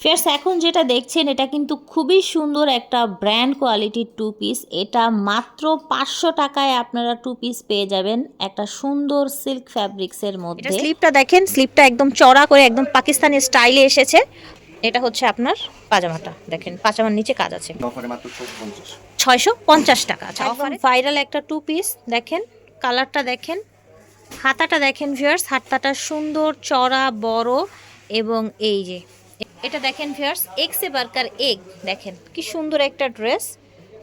Friends এখন যেটা দেখছেন এটা কিন্তু খুবই সুন্দর একটা ব্র্যান্ড কোয়ালিটির টু পিস এটা মাত্র পাঁচশো টাকায় আপনারা টু পিস পেয়ে যাবেন একটা সুন্দর সিল্ক ফ্যাব্রিক্সের এটা মধ্যে। স্লিপটা দেখেন স্লিপটা একদম চড়া করে একদম পাকিস্তানি স্টাইলে এসেছে। এটা হচ্ছে আপনার পাজামাটা দেখেন পাজামার নিচে কাজ আছে। ছয়শো পঞ্চাশ। টাকা আচ্ছা ভাইরাল একটা টু পিস দেখেন কালারটা দেখেন হাতাটা দেখেন ভিউয়ার্স হাতাটা সুন্দর চড়া বড় এবং এই যে এটা দেখেন ভিউয়ার্স এক্সে বার্কার এগ দেখেন, কি সুন্দর একটা ড্রেস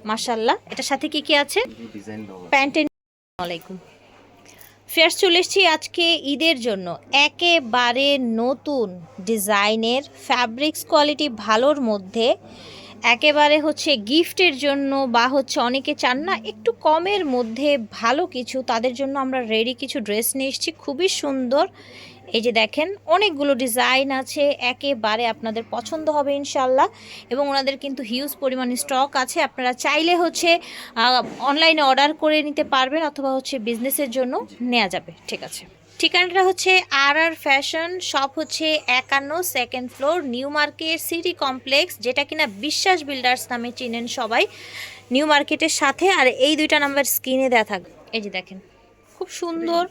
মাশাল্লাহ এটার সাথে কি কি আছে? প্যান্ট আলাইকুম। ফেয়ার্স চলে এসেছি আজকে ঈদের জন্য। একেবারে নতুন ডিজাইনের ফ্যাব্রিক্স কোয়ালিটি ভালোর মধ্যে একেবারে হচ্ছে গিফটের জন্য বা হচ্ছে অনেকে চান না, একটু কমের মধ্যে ভালো কিছু। তাদের জন্য আমরা রেডি কিছু ড্রেস নিয়ে এসেছি, খুবই সুন্দর। এই যে দেখেন, অনেকগুলো ডিজাইন আছে, একেবারে আপনাদের পছন্দ হবে ইনশাল্লাহ এবং ওনাদের কিন্তু হিউজ পরিমাণে স্টক আছে, আপনারা চাইলে হচ্ছে অনলাইনে অর্ডার করে নিতে পারবেন অথবা হচ্ছে বিজনেসের জন্য নেওয়া যাবে। ঠিক আছে। ঠিকানাটা হচ্ছে আর আর ফ্যাশন, শপ হচ্ছে একান্ন, second floor, new market, city complex, যেটা কিনা বিশ্বাস বিল্ডার্স নামে চিনেন সবাই, নিউ মার্কেটের সাথে, আর এই দুইটা নাম্বার স্ক্রিনে দেওয়া থাকবে এই যে দেখেন, খুব সুন্দর,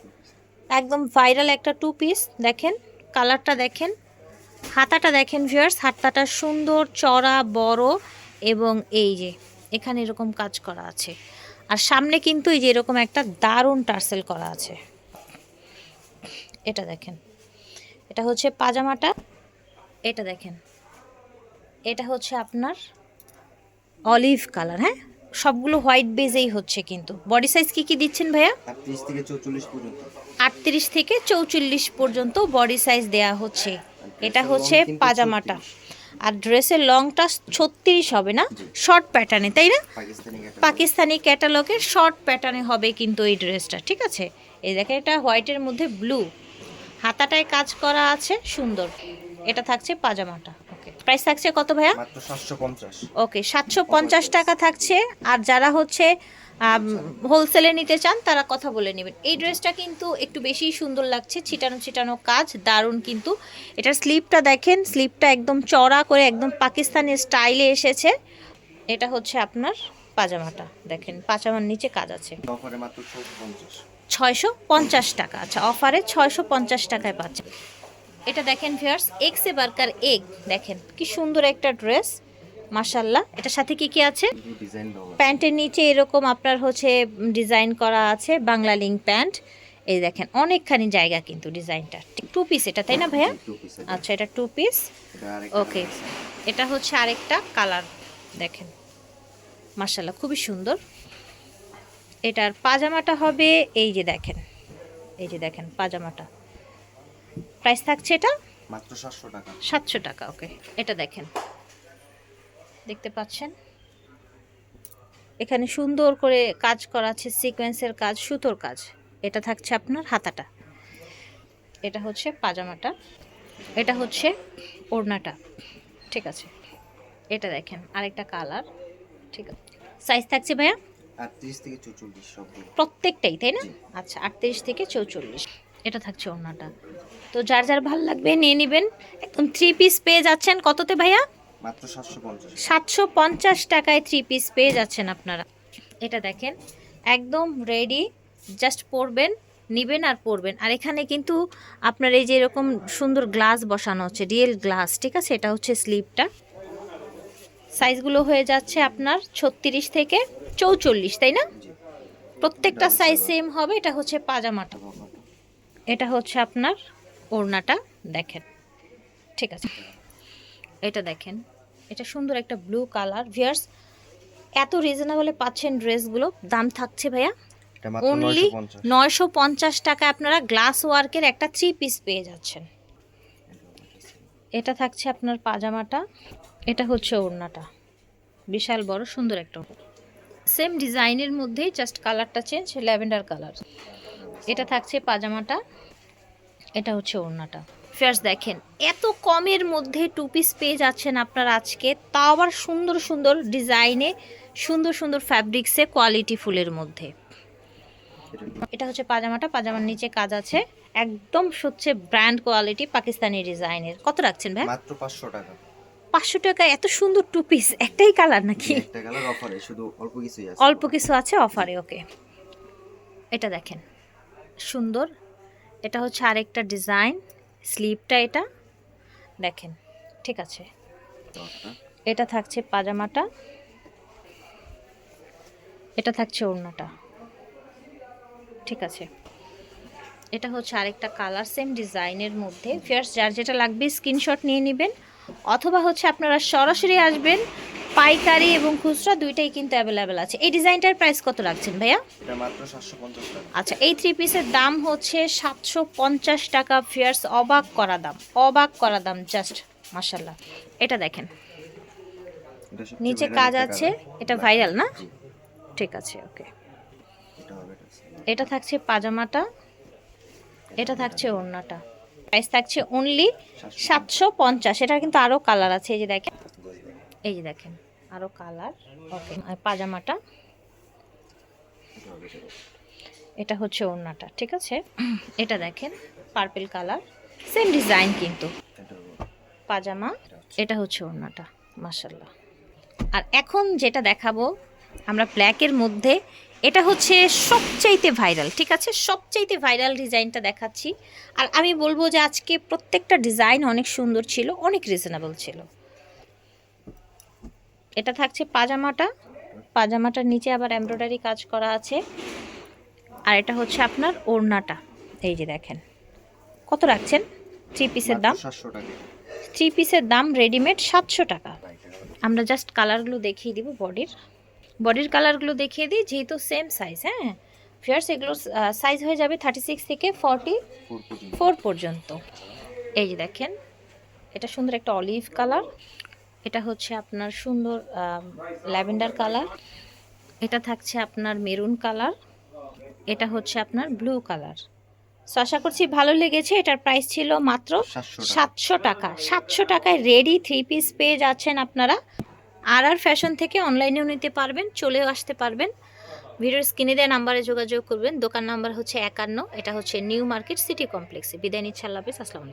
একদম ভাইরাল একটা টু পিস দেখেন, কালারটা দেখেন, হাতাটা দেখেন ভিউয়ার্স হাতাটা সুন্দর চড়া বড়, এবং এই যে, এখানে এরকম কাজ করা আছে। আর সামনে কিন্তু এই যে এরকম একটা দারুণ টার্সেল করা আছে। এটা দেখেন। এটা হচ্ছে পাজামাটা এটা দেখেন। এটা হচ্ছে আপনার অলিভ কালার হ্যাঁ? সবগুলো হোয়াইট বেজেই হচ্ছে কিন্তু। বডি সাইজ কি কি দিচ্ছেন ভাইয়া? আটত্রিশ থেকে চৌচল্লিশ পর্যন্ত। বডি সাইজ দেয়া হচ্ছে। এটা হচ্ছে পাজামাটা। আর ড্রেসের লংটা ছত্রিশ হবে না? শর্ট প্যাটার্নে তাই না? পাকিস্তানি পাকিস্তানি ক্যাটালগের শর্ট প্যাটার্নে হবে কিন্তু এই ড্রেসটা ঠিক আছে? এই দেখেন এটা হোয়াইটের মধ্যে ব্লু হাতাটায় কাজ করা আছে সুন্দর। এটা থাকছে পাজামাটা। প্রাইস থাকছে কত ভাইয়া? ওকে সাতশো পঞ্চাশ। টাকা থাকছে। আর যারা হচ্ছে হোলসেলে নিতে চান তারা কথা বলে নেবেন। এই ড্রেসটা কিন্তু একটু বেশি সুন্দর লাগছে ছিটানো ছিটানো কাজ দারুণ কিন্তু। এটার স্লিপটা দেখেন স্লিপটা একদম চড়া করে একদম পাকিস্তানি স্টাইলে এসেছে। এটা হচ্ছে আপনার পাজামাটা। দেখেন পাজামার নিচে কাজ আছে। ছয়শো পঞ্চাশ টাকা। আচ্ছা অফারে ছয়শো পঞ্চাশ টাকায় পাচ্ছে। এটা দেখেন ভিয়ার্স এক্সে বার্কার এগ দেখেন কি সুন্দর একটা ড্রেস মাশাল্লাহ এটার সাথে কি কি আছে? প্যান্টের নিচে এরকম আপনার হচ্ছে ডিজাইন করা আছে বাংলা লিঙ্ক প্যান্ট এই দেখেন অনেকখানি জায়গা কিন্তু ডিজাইনটা। টু পিস এটা তাই না ভাইয়া? আচ্ছা এটা টু পিস ওকে এটা হচ্ছে আরেকটা কালার দেখেন। মাশাল্লাহ খুবই সুন্দর। এটার পাজামাটা হবে এই যে দেখেন এই যে দেখেন পাজামাটা। প্রাইস থাকছে এটা? মাত্র সাতশো টাকা। সাতশো টাকা ওকে এটা দেখেন দেখতে পাচ্ছেন? এখানে সুন্দর করে কাজ করা আছে সিকোয়েন্সের কাজ সুতোর কাজ। এটা থাকছে আপনার হাতাটা। এটা হচ্ছে পাজামাটা। এটা হচ্ছে ওড়নাটা। ঠিক আছে। এটা দেখেন আরেকটা কালার। ঠিক আছে। সাইজ থাকছে ভাইয়া? আটত্রিশ থেকে চৌচল্লিশ সবগুলো প্রত্যেকটাই তাই না? আচ্ছা আটত্রিশ থেকে চৌচল্লিশ। এটা থাকছে ওড়নাটা। তো যার যার ভালো লাগবে নিয়ে নেবেন। একদম থ্রি পিস পেয়ে যাচ্ছেন। কততে ভাইয়া? মাত্র সাতশো পঞ্চাশ। সাতশো পঞ্চাশ টাকায় থ্রি পিস পেয়ে যাচ্ছেন আপনারা। এটা দেখেন একদম রেডি জাস্ট পরবেন নিবেন আর পরবেন। আর এখানে কিন্তু আপনার এই যে এরকম সুন্দর গ্লাস বসানো হচ্ছে রিয়েল গ্লাস ঠিক আছে? এটা হচ্ছে স্লিপটা সাইজগুলো হয়ে যাচ্ছে আপনার ছত্রিশ থেকে চৌচল্লিশ তাই না? প্রত্যেকটা সাইজ সেম হবে এটা হচ্ছে পাজামাটা। এটা হচ্ছে আপনার ওড়নাটা দেখেন। ঠিক আছে। এটা দেখেন। এটা সুন্দর একটা ব্লু কালার ভিয়ার্স এত রিজনেবলে পাচ্ছেন ড্রেসগুলো দাম থাকছে ভাইয়া অনলি নয়শো পঞ্চাশ। টাকা আপনারা গ্লাস ওয়ার্কের একটা থ্রি পিস পেয়ে যাচ্ছেন। এটা থাকছে আপনার পাজামাটা এটা হচ্ছে ওড়নাটা। বিশাল বড় সুন্দর একটা সেম ডিজাইনের মধ্যেই জাস্ট কালারটা চেঞ্জ ল্যাভেন্ডার কালার এটা থাকছে পাজামাটা, এটা হচ্ছে ওড়নাটা। ফেয়ার্স দেখেন, এত কমের মধ্যে টু পিস পেয়ে যাচ্ছেন আপনারা আজকে। তাও আবার সুন্দর সুন্দর ডিজাইনে সুন্দর সুন্দর ফ্যাব্রিক্সে কোয়ালিটি ফুলের মধ্যে। এটা হচ্ছে পাজামাটা, পাজামার নিচে কাজ আছে। একদম হচ্ছে ব্র্যান্ড কোয়ালিটি পাকিস্তানি ডিজাইনের কত রাখছেন ভাই? মাত্র পাঁচশো টাকা। পাঁচশো টাকা এত সুন্দর টু পিস একটাই কালার নাকি? একটা কালার অফারে শুধু অল্প কিছুই আছে। অল্প কিছু আছে অফারে ওকে এটা দেখেন সুন্দর। এটা হচ্ছে আরেকটা ডিজাইন স্লিপটা এটা। দেখেন ঠিক আছে। এটা থাকছে পাজামাটা। এটা থাকছে ওড়নাটা। ঠিক আছে। এটা হচ্ছে আরেকটা কালার সেম ডিজাইনের মধ্যে। ফিয়ার্স যার যেটা লাগবে স্ক্রিনশট নিয়ে নেবেন। অথবা হচ্ছে আপনারা সরাসরি আসবেন পাইকারি এবং খুচরা দুইটাই কিন্তু অ্যাভেলেবেল আছে। এই ডিজাইনটার প্রাইস কত রাখছেন ভাইয়া? এটা মাত্র সাতশো পঞ্চাশ টাকা। আচ্ছা এই থ্রি পিসের দাম হচ্ছে সাতশো পঞ্চাশ টাকা। ফিয়ার্স অবাক করা দাম। অবাক করা দাম জাস্ট মাসাল্লাহ এটা দেখেন। নিচে কাজ আছে। এটা ভাইরাল না? ঠিক আছে ওকে। এটা হবে এটা। এটা থাকছে পাজামাটা। এটা থাকছে ওড়নাটা। প্রাইস থাকছে অনলি সাতশো পঞ্চাশ। এটা কিন্তু আরও কালার আছে, এই যে দেখেন। এই যে দেখেন আরও কালার ওকে পাজামাটা। এটা হচ্ছে ওড়নাটা, ঠিক আছে? এটা দেখেন পার্পেল কালার সেম ডিজাইন কিন্তু। পাজামা, এটা হচ্ছে এটা হচ্ছে ওড়নাটা মাসাল্লাহ আর এখন যেটা দেখাবো, আমরা ব্ল্যাকের মধ্যে এটা হচ্ছে সবচাইতে ভাইরাল ঠিক আছে? সবচাইতে ভাইরাল ডিজাইনটা দেখাচ্ছি। আর আমি বলব যে আজকে প্রত্যেকটা ডিজাইন অনেক সুন্দর ছিল অনেক রিজনেবল ছিল। এটা থাকছে পাজামাটা। পাজামাটার নিচে আবার এমব্রয়ডারি কাজ করা আছে। আর এটা হচ্ছে আপনার ওড়নাটা। এই যে দেখেন। কত রাখছেন? থ্রি পিসের দাম? থ্রি পিসের দাম রেডিমেড সাতশো টাকা। আমরা জাস্ট কালারগুলো দেখিয়ে দিব বডির বডির কালারগুলো দেখিয়ে দিই যেহেতু সেম সাইজ হ্যাঁ? ফিয়ার্স এগুলোর সাইজ হয়ে যাবে থার্টি সিক্স থেকে ফর্টি ফোর পর্যন্ত। এই যে দেখেন এটা সুন্দর একটা অলিভ কালার এটা হচ্ছে আপনার সুন্দর ল্যাভেন্ডার কালার এটা থাকছে আপনার মেরুন কালার এটা হচ্ছে আপনার ব্লু কালার সো আশা করছি ভালো লেগেছে এটার প্রাইস ছিল মাত্র সাতশো টাকা। সাতশো টাকা। সাতশো টাকায় রেডি থ্রি পিস পেয়ে যাচ্ছেন আপনারা। আর আর ফ্যাশন থেকে অনলাইনেও নিতে পারবেন, চলেও আসতে পারবেন। ভিডিওর স্ক্রিনে দেওয়া নাম্বারে যোগাযোগ করবেন। দোকান নাম্বার হচ্ছে একান্ন, এটা হচ্ছে নিউ মার্কেট সিটি কমপ্লেক্সে বিদায় নিচ্ছে, আল্লাহ হাফিজ, আসসালামু